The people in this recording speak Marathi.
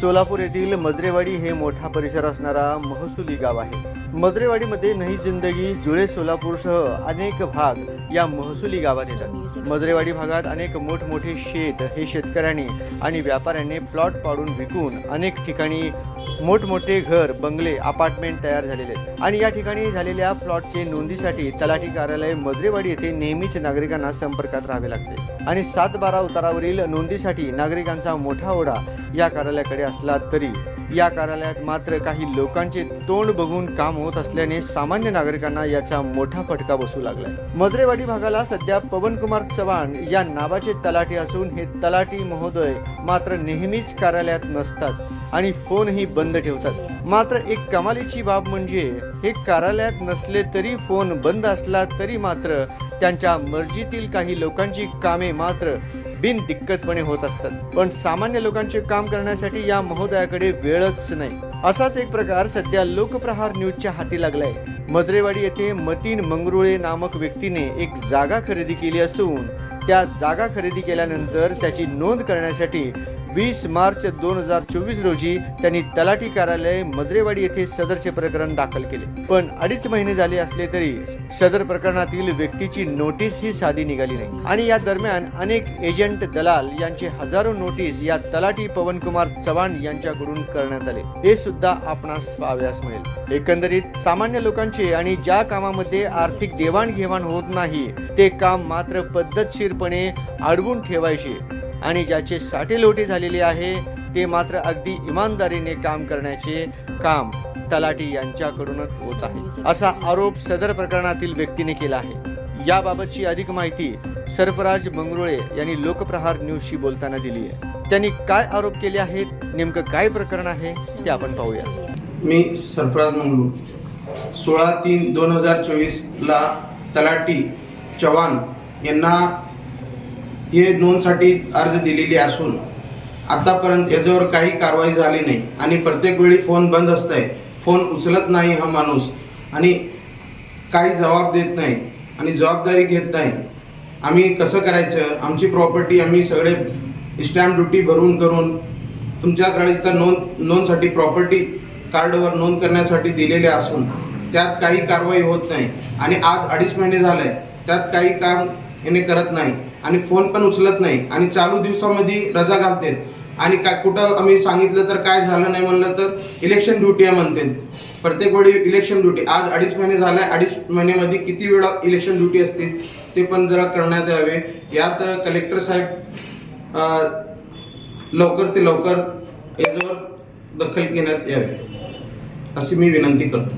सोलापूर येथील मद्रेवाडी हे मोठा परिसर असणारा महसुली गाव आहे. मद्रेवाडीमध्ये नही जिंदगी जुळे सोलापूरसह अनेक भाग या महसुली गावात येतात. मद्रेवाडी भागात अनेक मोठमोठे शेत हे शेतकऱ्यांनी आणि व्यापाऱ्यांनी प्लॉट पाडून विकून अनेक ठिकाणी मोठमोठे घर बंगले अपार्टमेंट तयार झालेले आहेत. आणि या ठिकाणी झालेल्या प्लॉटचे नोंदीसाठी तलाठी कार्यालय मद्रेवाडी येथे नेहमीच नागरिकांना संपर्कात राहावे लागते. आणि सात बारा उतारावरील नोंदीसाठी नागरिकांचा मोठा ओढा या कार्यालयाकडे असला तरी या कार्यालयात मात्र काही लोकांचे तोंड बघून काम होत असल्याने सामान्य नागरिकांना याचा मोठा फटका बसू लागलाय. मद्रेवाडी भागाला सध्या पवनकुमार चव्हाण या नावाचे तलाठी असून हे तलाठी महोदय मात्र नेहमीच कार्यालयात नसतात आणि फोनही बंद ठेवतात. मात्र एक कमालीची बाब म्हणजे हे कार्यालयात नसले तरी फोन बंद असला तरी मात्र त्यांच्या मर्जीतील काही लोकांची कामे मात्र बिन दिक्कतपणे होत असतात. पण सामान्य लोकांचे काम करण्यासाठी या महोदयाकडे वेळच नाही. असाच एक प्रकार सध्या लोकप्रहार न्यूजच्या हाती लागलाय. मद्रेवाडी येथे मतीन मंगरुळे नामक व्यक्तीने एक जागा खरेदी केली असून त्या जागा खरेदी केल्यानंतर त्याची नोंद करण्यासाठी वीस मार्च दोन हजार चोवीस रोजी त्यांनी तलाठी कार्यालय मद्रेवाडी येथे सदरचे प्रकरण दाखल केले. पण अडीच महिने झाले असले तरी सदर प्रकरणातील व्यक्तीची नोटीस ही साधी निघाली नाही. आणि या दरम्यान अनेक एजंट दलाल यांचे हजारो नोटीस या तलाठी पवनकुमार चव्हाण यांच्याकडून करण्यात आले. हे सुद्धा आपणास पाहाव्यास मिळेल. एकंदरीत सामान्य लोकांचे आणि ज्या कामामध्ये आर्थिक देवाणघेवाण होत नाही ते काम मात्र पद्धतशीरपणे अडवून ठेवायचे. आणि ज्याचे साठेलोटे झालेले आहे ते मात्र अगदी इमानदारीने काम करण्याचे काम तलाठी यांच्याकडूनच होत आहे. असा आरोप सदर प्रकरणातील व्यक्तीने केला आहे. याबाबतची अधिक माहिती सर्फराज मंगरुळे यांनी लोकप्रहार न्यूजशी बोलताना दिली आहे. त्यांनी काय आरोप केले आहेत नेमकं काय प्रकरण आहे ते आपण पाहूया. मी सर्फराज मंगलूर सोळा तीन दोन हजार चोवीसला तलाठी चव्हाण यांना हे नोंदसाठी अर्ज दिलेली असून आतापर्यंत याच्यावर काही कारवाई झाली नाही. आणि प्रत्येक वेळी फोन बंद असत आहे फोन उचलत नाही हा माणूस. आणि काही जबाब देत नाही. आणि जबाबदारी घेत नाही. आम्ही कसं करायचं? आमची प्रॉपर्टी आम्ही सगळे स्टॅम्प ड्युटी भरून करून तुमच्याकडे तर नोंद नोंदसाठी प्रॉपर्टी कार्डवर नोंद करण्यासाठी दिलेले असून त्यात काही कारवाई होत नाही. आणि आज अडीच महिने झाले. त्यात काही काम याने करत नाही. आणि फोन पण उचलत नाही. आणि चालू दिवसामध्ये रजा घालतात आणि काय कुठं आम्ही सांगितलं तर काय झालं नाही म्हणलं तर इलेक्शन ड्युटी आहे म्हणते. प्रत्येक वेळी इलेक्शन ड्युटी आज अडीच महिने झाले अडीच महिन्यामध्ये किती वेळा इलेक्शन ड्युटी असते ते पण जरा करण्यात यावे. यात कलेक्टर साहेब लवकर ते लवकर याच्यावर दखल घेण्यात यावे. अशी मी विनंती करतो.